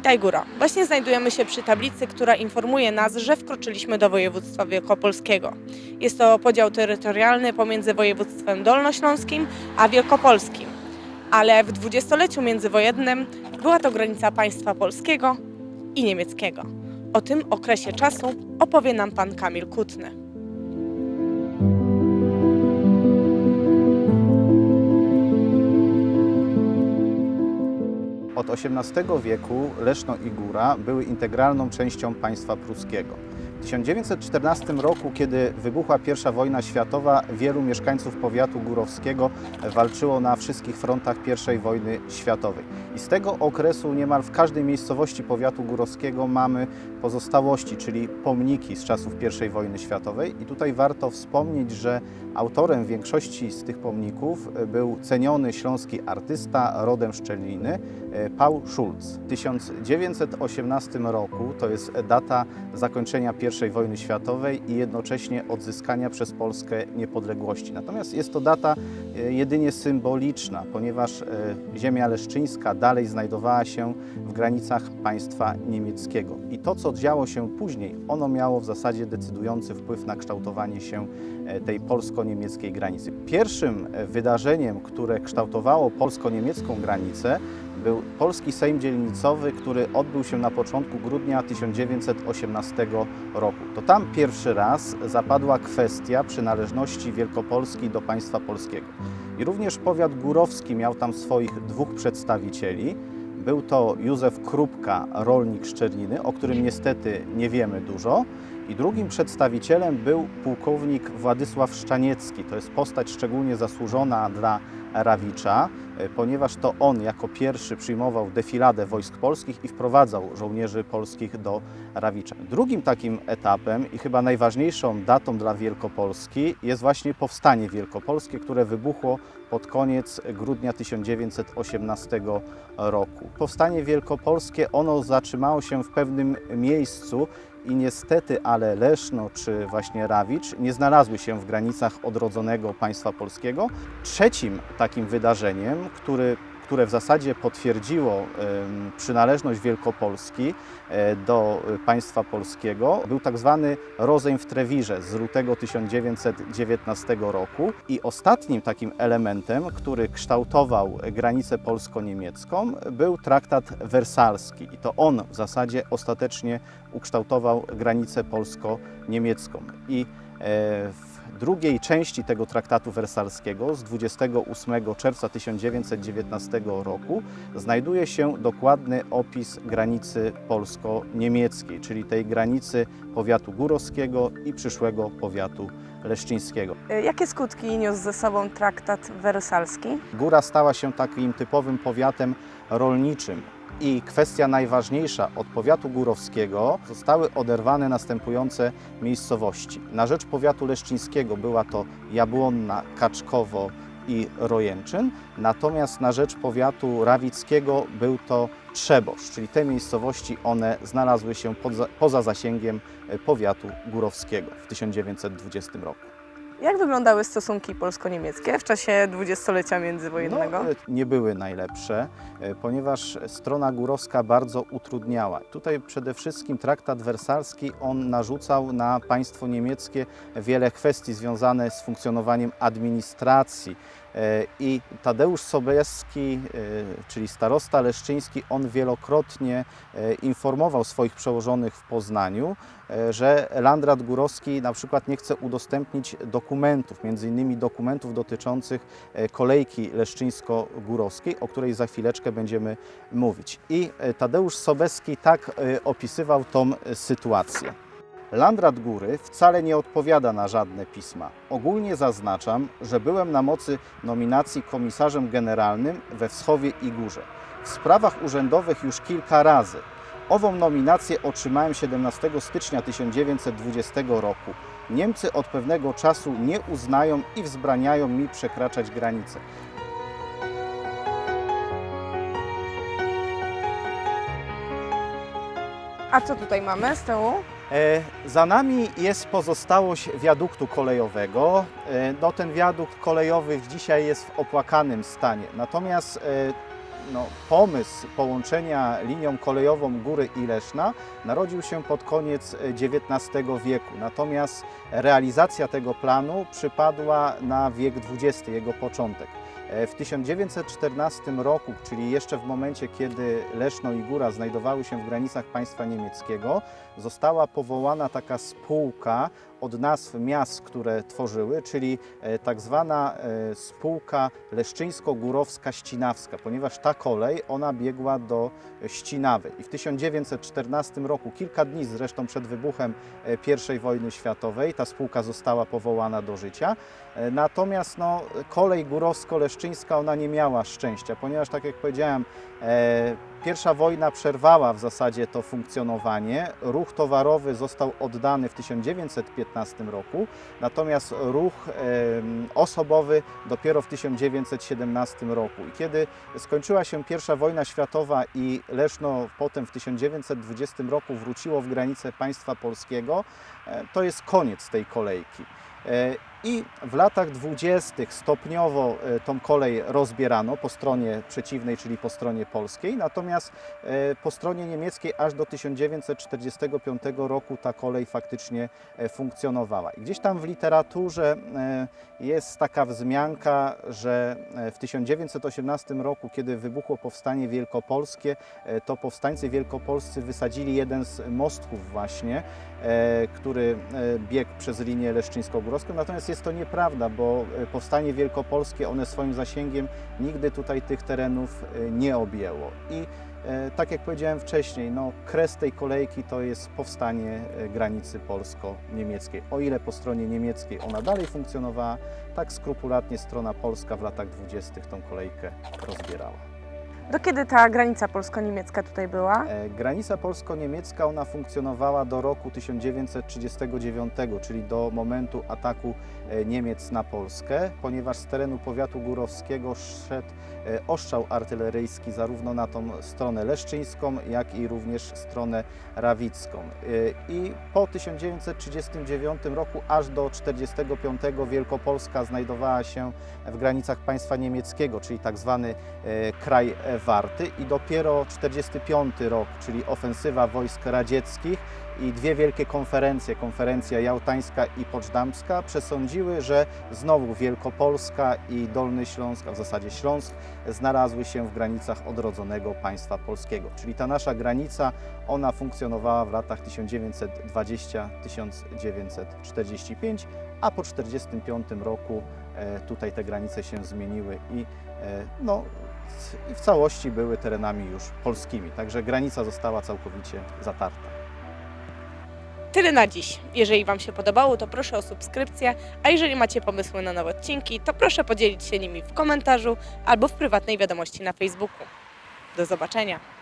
Witaj Góra. Właśnie znajdujemy się przy tablicy, która informuje nas, że wkroczyliśmy do województwa wielkopolskiego. Jest to podział terytorialny pomiędzy województwem dolnośląskim a wielkopolskim. Ale w dwudziestoleciu międzywojennym była to granica państwa polskiego i niemieckiego. O tym okresie czasu opowie nam pan Kamil Kutny. XVIII wieku Leszno i Góra były integralną częścią państwa pruskiego. W 1914 roku, kiedy wybuchła I wojna światowa, wielu mieszkańców powiatu górowskiego walczyło na wszystkich frontach I wojny światowej. I z tego okresu niemal w każdej miejscowości powiatu górowskiego mamy pozostałości, czyli pomniki z czasów I wojny światowej. I tutaj warto wspomnieć, że autorem większości z tych pomników był ceniony śląski artysta rodem Szczeliny, e, Paul Schulz. W 1918 roku to jest data zakończenia I wojny światowej i jednocześnie odzyskania przez Polskę niepodległości. Natomiast jest to data e, jedynie symboliczna, ponieważ e, ziemia leszczyńska dalej znajdowała się w granicach państwa niemieckiego. I to, co działo się później, ono miało w zasadzie decydujący wpływ na kształtowanie się e, tej polsko-niemieckiej granicy. Pierwszym wydarzeniem, które kształtowało polsko-niemiecką granicę, był Polski Sejm Dzielnicowy, który odbył się na początku grudnia 1918 roku. To tam pierwszy raz zapadła kwestia przynależności Wielkopolski do państwa polskiego. I również powiat górowski miał tam swoich dwóch przedstawicieli. Był to Józef Krupka, rolnik Szczeliny, o którym niestety nie wiemy dużo. I drugim przedstawicielem był pułkownik Władysław Szczaniecki. To jest postać szczególnie zasłużona dla Rawicza, e, ponieważ to on jako pierwszy przyjmował defiladę wojsk polskich i wprowadzał żołnierzy polskich do Rawicza. Drugim takim etapem i chyba najważniejszą datą dla Wielkopolski jest właśnie powstanie wielkopolskie, które wybuchło pod koniec grudnia 1918 roku. Powstanie wielkopolskie ono zatrzymało się w pewnym miejscu i niestety, ale Leszno czy właśnie Rawicz nie znalazły się w granicach odrodzonego państwa polskiego. Trzecim takim wydarzeniem, który, które w zasadzie potwierdziło przynależność Wielkopolski e, do e, państwa polskiego, był tak zwany rozejm w Trewirze z lutego 1919 roku. I ostatnim takim elementem, który kształtował granicę polsko-niemiecką, był traktat wersalski. I to on w zasadzie ostatecznie ukształtował granicę polsko-niemiecką. I e, w drugiej części tego traktatu wersalskiego z 28 czerwca 1919 roku znajduje się dokładny opis granicy polsko-niemieckiej, czyli tej granicy powiatu górowskiego i przyszłego powiatu leszczyńskiego. E, Jakie skutki niósł ze sobą traktat wersalski? Góra stała się takim typowym powiatem rolniczym. I kwestia najważniejsza, od powiatu górowskiego zostały oderwane następujące miejscowości. Na rzecz powiatu leszczyńskiego była to Jabłonna, Kaczkowo i Rojęczyn, natomiast na rzecz powiatu rawickiego był to Trzebosz, czyli te miejscowości one znalazły się poza, poza zasięgiem powiatu górowskiego w 1920 roku. Jak wyglądały stosunki polsko-niemieckie w czasie dwudziestolecia międzywojennego? No, nie były najlepsze, e, ponieważ strona górowska bardzo utrudniała. Tutaj przede wszystkim traktat wersalski, on narzucał na państwo niemieckie wiele kwestii związane z funkcjonowaniem administracji. E, I Tadeusz Sobieski, e, czyli starosta leszczyński, on wielokrotnie e, informował swoich przełożonych w Poznaniu, że Landrat Górowski na przykład nie chce udostępnić dokumentów, między innymi dokumentów dotyczących kolejki leszczyńsko-górowskiej, o której za chwileczkę będziemy mówić. I Tadeusz Sobeski tak opisywał tą sytuację. Landrat Góry wcale nie odpowiada na żadne pisma. Ogólnie zaznaczam, że byłem na mocy nominacji komisarzem generalnym we Wschowie i Górze. W sprawach urzędowych już kilka razy. Ową nominację otrzymałem 17 stycznia 1920 roku. Niemcy od pewnego czasu nie uznają i wzbraniają mi przekraczać granice. A co tutaj mamy z tyłu? E, Za nami jest pozostałość wiaduktu kolejowego. E, No, ten wiadukt kolejowy dzisiaj jest w opłakanym stanie. Natomiast e, no, pomysł połączenia linią kolejową Góry i Leszna narodził się pod koniec XIX wieku. Natomiast realizacja tego planu przypadła na wiek XX, jego początek. E, W 1914 roku, czyli jeszcze w momencie, kiedy Leszno i Góra znajdowały się w granicach państwa niemieckiego, została powołana taka spółka od nazw miast, które tworzyły, czyli e, tak zwana e, spółka Leszczyńsko-Górowska-Ścinawska, ponieważ ta kolej, ona biegła do Ścinawy. I w 1914 roku, kilka dni zresztą przed wybuchem e, I wojny światowej, ta spółka została powołana do życia. E, Natomiast no, kolej górowsko-leszczyńska, ona nie miała szczęścia, ponieważ tak jak powiedziałem, e, Pierwsza wojna przerwała w zasadzie to funkcjonowanie. Ruch towarowy został oddany w 1915 roku, natomiast ruch osobowy dopiero w 1917 roku. I kiedy skończyła się pierwsza wojna światowa i Leszno potem w 1920 roku wróciło w granice państwa polskiego, e, to jest koniec tej kolejki. E, I w latach dwudziestych stopniowo e, tą kolej rozbierano po stronie przeciwnej, czyli po stronie polskiej, natomiast e, po stronie niemieckiej aż do 1945 roku ta kolej faktycznie funkcjonowała. I gdzieś tam w literaturze jest taka wzmianka, że w 1918 roku, kiedy wybuchło powstanie wielkopolskie, to powstańcy wielkopolscy wysadzili jeden z mostków właśnie, który biegł przez linię Natomiast jest to nieprawda, bo e, powstanie wielkopolskie, one swoim zasięgiem nigdy tutaj tych terenów e, nie objęło. I e, tak jak powiedziałem wcześniej, no, kres tej kolejki to jest powstanie granicy polsko-niemieckiej. O ile po stronie niemieckiej ona dalej funkcjonowała, tak skrupulatnie strona polska w latach dwudziestych tą kolejkę rozbierała. Do kiedy ta granica polsko-niemiecka tutaj była? E, Granica polsko-niemiecka ona funkcjonowała do roku 1939, czyli do momentu ataku e, Niemiec na Polskę, ponieważ z terenu powiatu górowskiego szedł e, ostrzał artyleryjski zarówno na tą stronę leszczyńską, jak i również stronę rawicką. I po 1939 roku aż do 1945 Wielkopolska znajdowała się w granicach państwa niemieckiego, czyli tak zwany kraj warty i dopiero 45 rok, czyli ofensywa wojsk radzieckich i dwie wielkie konferencje, konferencja jałtańska i poczdamska, przesądziły, że znowu Wielkopolska i Dolny Śląsk, a w zasadzie Śląsk, znalazły się w granicach odrodzonego państwa polskiego. Czyli ta nasza granica, ona funkcjonowała w latach 1920-1945, a po 1945 roku tutaj te granice się zmieniły i e, no, i w całości były terenami już polskimi. Także granica została całkowicie zatarta. Tyle na dziś. Jeżeli Wam się podobało, to proszę o subskrypcję, a jeżeli macie pomysły na nowe odcinki, to proszę podzielić się nimi w komentarzu albo w prywatnej wiadomości na Facebooku. Do zobaczenia.